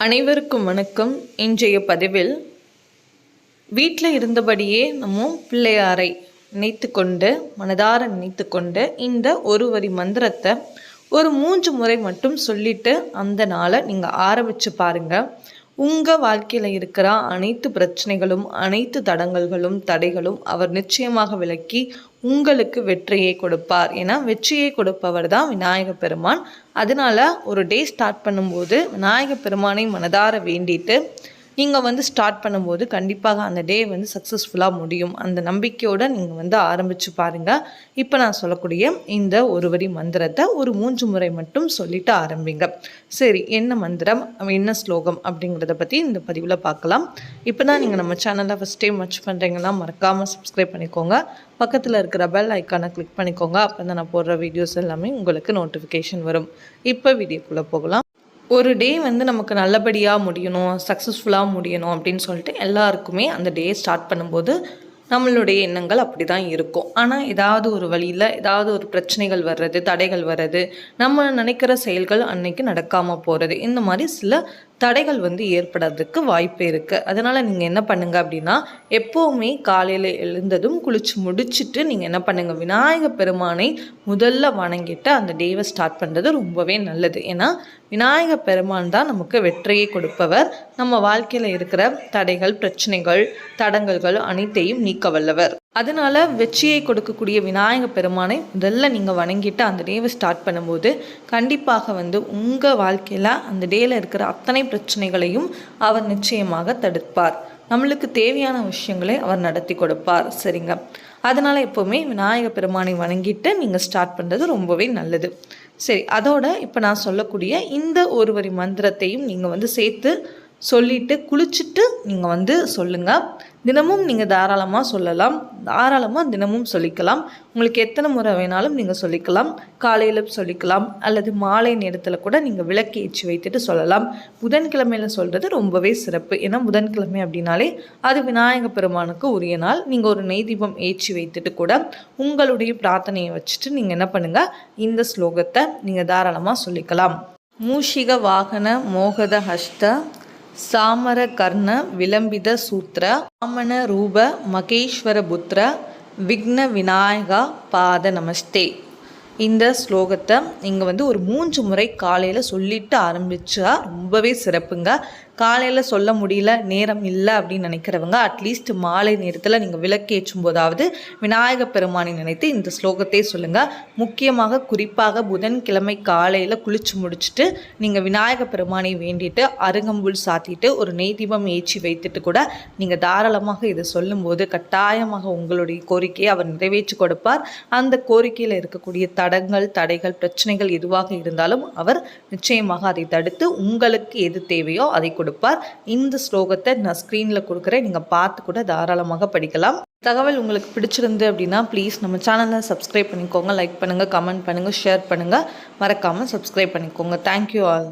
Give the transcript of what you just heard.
அனைவருக்கும் வணக்கம். இன்றைய பதிவில் வீட்டில் இருந்தபடியே நம்ம பிள்ளையாரை நினைத்து கொண்டு மனதார நினைத்து கொண்டு இந்த ஒரு வரி மந்திரத்தை ஒரு மூன்று முறை மட்டும் சொல்லிட்டு அந்த நாளை நீங்கள் ஆரம்பித்து பாருங்கள் உங்கள் வாழ்க்கையில் இருக்கிற அனைத்து பிரச்சனைகளும் அனைத்து தடங்கல்களும் தடைகளும் அவர் நிச்சயமாக விளக்கி உங்களுக்கு வெற்றியை கொடுப்பார். ஏன்னா வெற்றியை கொடுப்பவர் தான் விநாயக பெருமான். அதனால் ஒரு டே ஸ்டார்ட் பண்ணும்போது விநாயக பெருமானை மனதார வேண்டிட்டு நீங்கள் வந்து ஸ்டார்ட் பண்ணும்போது கண்டிப்பாக அந்த டே வந்து சக்ஸஸ்ஃபுல்லாக முடியும். அந்த நம்பிக்கையோடு நீங்கள் வந்து ஆரம்பித்து பாருங்கள் இப்போ நான் சொல்லக்கூடிய இந்த ஒரு வரி மந்திரத்தை ஒரு மூன்று முறை மட்டும் சொல்லிட்டு ஆரம்பிங்க. சரி என்ன மந்திரம் என்ன ஸ்லோகம் அப்படிங்கிறத பற்றி இந்த பதிவில் பார்க்கலாம். இப்போ தான் நீங்கள் நம்ம சேனலில் ஃபஸ்ட் டைம் வாட்ச் பண்ணுறீங்கன்னா மறக்காமல் சப்ஸ்கிரைப் பண்ணிக்கோங்க. பக்கத்தில் இருக்கிற பெல் ஐக்கானை கிளிக் பண்ணிக்கோங்க. அப்போ தான் நான் போடுற வீடியோஸ் எல்லாமே உங்களுக்கு நோட்டிஃபிகேஷன் வரும். இப்போ வீடியோக்குள்ளே போகலாம். ஒரு டே வந்து நமக்கு நல்லபடியாக முடியணும் சக்ஸஸ்ஃபுல்லாக முடியணும் அப்படின்னு சொல்லிட்டு எல்லாருக்குமே அந்த டே ஸ்டார்ட் பண்ணும்போது நம்மளுடைய எண்ணங்கள் அப்படி தான் இருக்கும். ஆனால் ஏதாவது ஒரு வழியில் ஏதாவது ஒரு பிரச்சனைகள் வர்றது தடைகள் வர்றது நம்ம நினைக்கிற செயல்கள் அன்னைக்கு நடக்காமல் போகிறது இந்த மாதிரி சில தடைகள் வந்து ஏற்படுறதுக்கு வாய்ப்பு இருக்குது அதனால் நீங்கள் என்ன பண்ணுங்க அப்படின்னா எப்போவுமே காலையில் எழுந்ததும் குளித்து முடிச்சுட்டு நீங்கள் என்ன பண்ணுங்கள் விநாயகர் பெருமானை முதல்ல வணங்கிட்டு அந்த டேவை ஸ்டார்ட் பண்ணுறது ரொம்பவே நல்லது. ஏன்னா விநாயகர் பெருமான் தான் நமக்கு வெற்றியை கொடுப்பவர். நம்ம வாழ்க்கையில் இருக்கிற தடைகள் பிரச்சனைகள் தடங்கல்கள் அனைத்தையும் நீக்க வல்லவர். அதனால் வெற்றியை கொடுக்கக்கூடிய விநாயக பெருமானை முதல்ல நீங்கள் வணங்கிட்டு அந்த டேவை ஸ்டார்ட் பண்ணும்போது கண்டிப்பாக வந்து உங்கள் வாழ்க்கையில் அந்த டேயில் இருக்கிற அத்தனை பிரச்சனைகளையும் அவர் நிச்சயமாக தடுப்பார். நம்மளுக்கு தேவையான விஷயங்களை அவர் நடத்தி கொடுப்பார். சரிங்க? அதனால் எப்போவுமே விநாயக பெருமானை வணங்கிட்டு நீங்கள் ஸ்டார்ட் பண்ணுறது ரொம்பவே நல்லது. சரி அதோட இப்போ நான் சொல்லக்கூடிய இந்த ஒரு வரி மந்திரத்தையும் நீங்கள் வந்து சேர்த்து சொல்லிவிட்டு குளிச்சுட்டு நீங்கள் வந்து சொல்லுங்கள் தினமும் நீங்கள் தாராளமாக சொல்லலாம். தாராளமாக தினமும் சொல்லிக்கலாம். உங்களுக்கு எத்தனை முறை வேணாலும் நீங்கள் சொல்லிக்கலாம். காலையில் சொல்லிக்கலாம். அல்லது மாலை நேரத்தில் கூட நீங்கள் விளக்கு ஏற்றி வைத்துட்டு சொல்லலாம். புதன்கிழமையில் சொல்கிறது ரொம்பவே சிறப்பு. ஏன்னா புதன்கிழமை அப்படின்னாலே அது விநாயக பெருமானுக்கு உரிய நாள். நீங்கள் ஒரு நெய் தீபம் ஏற்றி வைத்துட்டு கூட உங்களுடைய பிரார்த்தனையை வச்சுட்டு நீங்கள் என்ன பண்ணுங்கள் இந்த ஸ்லோகத்தை நீங்கள் தாராளமாக சொல்லிக்கலாம். மூஷிக வாகன மோகத ஹஸ்த சாமர கர்ண விளம்பித சூத்திர வாமன ரூப மகேஸ்வர புத்திர விக்ன விநாயகா பாத நமஸ்தே. இந்த ஸ்லோகத்தை நீங்கள் வந்து ஒரு மூன்று முறை காலையில் சொல்லிட்டு ஆரம்பித்தா ரொம்பவே சிறப்புங்க. காலையில் சொல்ல முடியல நேரம் இல்லை அப்படின்னு நினைக்கிறவங்க அட்லீஸ்ட் மாலை நேரத்தில் நீங்கள் விளக்கேற்றும் போதாவது விநாயக பெருமானை நினைத்து இந்த ஸ்லோகத்தை சொல்லுங்கள் முக்கியமாக குறிப்பாக புதன்கிழமை காலையில் குளிச்சு முடிச்சுட்டு நீங்கள் விநாயக பெருமானை வேண்டிட்டு அருகம்புல் சாத்திட்டு ஒரு நெய் தீபம் ஏற்றி வைத்துட்டு கூட நீங்கள் தாராளமாக இதை சொல்லும்போது கட்டாயமாக உங்களுடைய கோரிக்கையை அவர் நிறைவேற்றி கொடுப்பார். அந்த கோரிக்கையில் இருக்கக்கூடிய தடங்கள் தடைகள் பிரச்சனைகள் எதுவாக இருந்தாலும் அவர் நிச்சயமாக அதை தடுத்து உங்களுக்கு எது தேவையோ அதை கொடுப்பார். கொடுப்பார். இந்த ஸ்லோகத்தை நான் ஸ்க்ரீனில் கொடுக்குறேன். நீங்கள் பார்த்து கூட தாராளமாக படிக்கலாம். தகவல் உங்களுக்கு பிடிச்சிருந்து அப்படின்னா ப்ளீஸ் நம்ம சேனலை சப்ஸ்கிரைப் பண்ணிக்கோங்க. லைக் பண்ணுங்கள் கமெண்ட் பண்ணுங்கள் ஷேர் பண்ணுங்கள் மறக்காமல் சப்ஸ்கிரைப் பண்ணிக்கோங்க. Thank you all